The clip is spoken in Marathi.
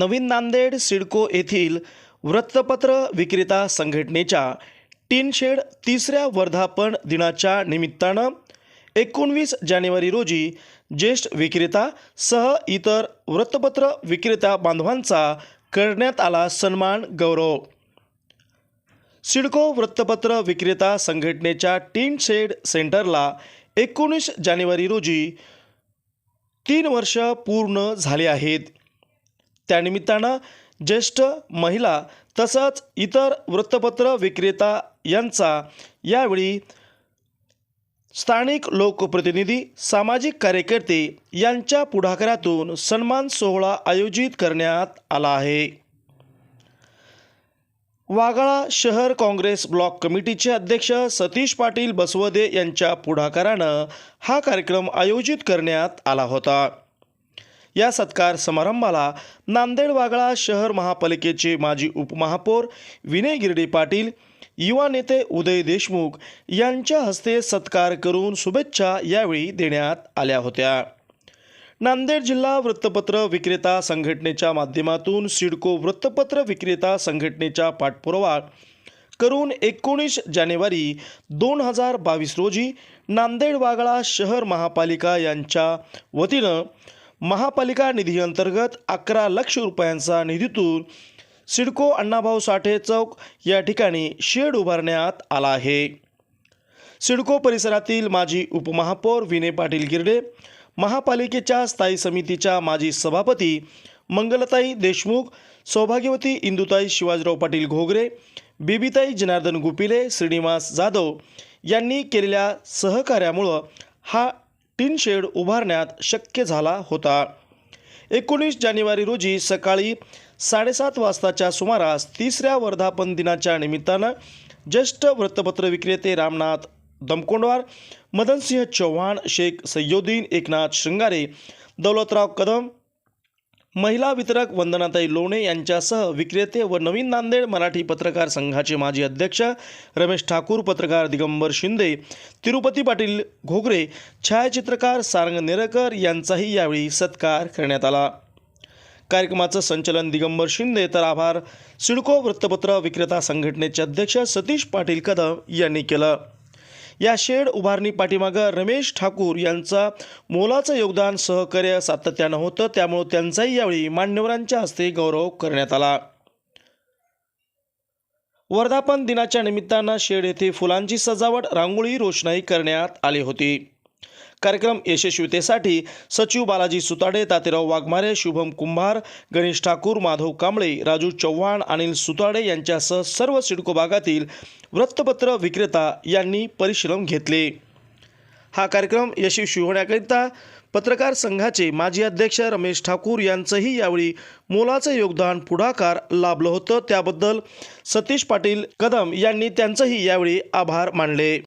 नवीन नांदेड सिडको येथील वृत्तपत्र विक्रेता संघटनेच्या टिनशेड तिसऱ्या वर्धापन दिनाच्या निमित्तानं एकोणवीस जानेवारी रोजी ज्येष्ठ विक्रेता सह इतर वृत्तपत्र विक्रेता बांधवांचा करण्यात आला सन्मान गौरव. सिडको वृत्तपत्र विक्रेता संघटनेच्या टीन शेड सेंटरला एकोणीस जानेवारी रोजी तीन वर्ष पूर्ण झाली आहेत. त्यानिमित्तानं ज्येष्ठ महिला तसंच इतर वृत्तपत्र विक्रेता यांचा यावेळी स्थानिक लोकप्रतिनिधी सामाजिक कार्यकर्ते यांच्या पुढाकारातून सन्मान सोहळा आयोजित करण्यात आला आहे. वाघाळा शहर काँग्रेस ब्लॉक कमिटीचे अध्यक्ष सतीश पाटील बसवदे यांच्या पुढाकारानं हा कार्यक्रम आयोजित करण्यात आला होता. या सत्कार समारंभाला नांदेड वागळा शहर महापालिकेचे माजी उपमहापौर विनय गिरडे पाटील युवा नेते उदय देशमुख यांच्या हस्ते सत्कार करून शुभेच्छा यावेळी देण्यात आल्या होत्या. नांदेड जिल्हा वृत्तपत्र विक्रेता संघटनेच्या माध्यमातून सिडको वृत्तपत्र विक्रेता संघटनेच्या पाठपुरावा करून एकोणीस जानेवारी दोन हजार बावीस रोजी नांदेड वागळा शहर महापालिका यांच्या वतीनं महापालिका निधीअंतर्गत अकरा लक्ष रुपयांचा निधीतून सिडको अण्णाभाऊ साठे चौक या ठिकाणी शेड उभारण्यात आला आहे. सिडको परिसरातील माजी उपमहापौर विनय पाटील गिरडे महापालिकेच्या स्थायी समितीच्या माजी सभापती मंगलताई देशमुख सौभाग्यवती इंदुताई शिवाजीराव पाटील घोगरे बेबीताई जनार्दन गुपिले श्रीनिवास जाधव यांनी केलेल्या सहकार्यामुळं हा टीन शेड उभारण्यात शक्य झाला होता. एकोणीस जानेवारी रोजी सकाळी साडेसात वाजताच्या सुमारास तिसऱ्या वर्धापन दिनाच्या निमित्तानं ज्येष्ठ वृत्तपत्र विक्रेते रामनाथ दमकोंडवार मदनसिंह चव्हाण शेख सय्योद्दीन एकनाथ शृंगारे दौलतराव कदम महिला वितरक वंदनाताई लोणे यांच्यासह विक्रेते व नवीन नांदेड मराठी पत्रकार संघाचे माजी अध्यक्ष रमेश ठाकूर पत्रकार दिगंबर शिंदे तिरुपती पाटील घोगरे छायाचित्रकार सारंग नेरकर यांचाही यावेळी सत्कार करण्यात आला. कार्यक्रमाचं संचलन दिगंबर शिंदे तर आभार. सिडको वृत्तपत्र विक्रेता संघटनेचे अध्यक्ष सतीश पाटील कदम यांनी केलं. या शेड उभारणी पाठीमागं रमेश ठाकूर यांचा मोलाचं योगदान सहकार्य सातत्यानं होतं. त्यामुळं त्यांचाही यावेळी मान्यवरांच्या हस्ते गौरव करण्यात आला. वर्धापन दिनाच्या निमित्तानं शेड येथे फुलांची सजावट रांगोळी रोषणाई करण्यात आली होती. कार्यक्रम यशस्वीतेसाठी सचिव बालाजी सुताडे तातेराव वाघमारे शुभम कुंभार गणेश ठाकूर माधव कांबळे राजू चव्हाण अनिल सुताडे यांच्यासह सर्व सिडको भागातील वृत्तपत्र विक्रेता यांनी परिश्रम घेतले. हा कार्यक्रम यशस्वी होण्याकरिता पत्रकार संघाचे माजी अध्यक्ष रमेश ठाकूर यांचंही यावेळी मोलाचं योगदान पुढाकार लाभलं होतं. त्याबद्दल सतीश पाटील कदम यांनी त्यांचंही यावेळी आभार मानले.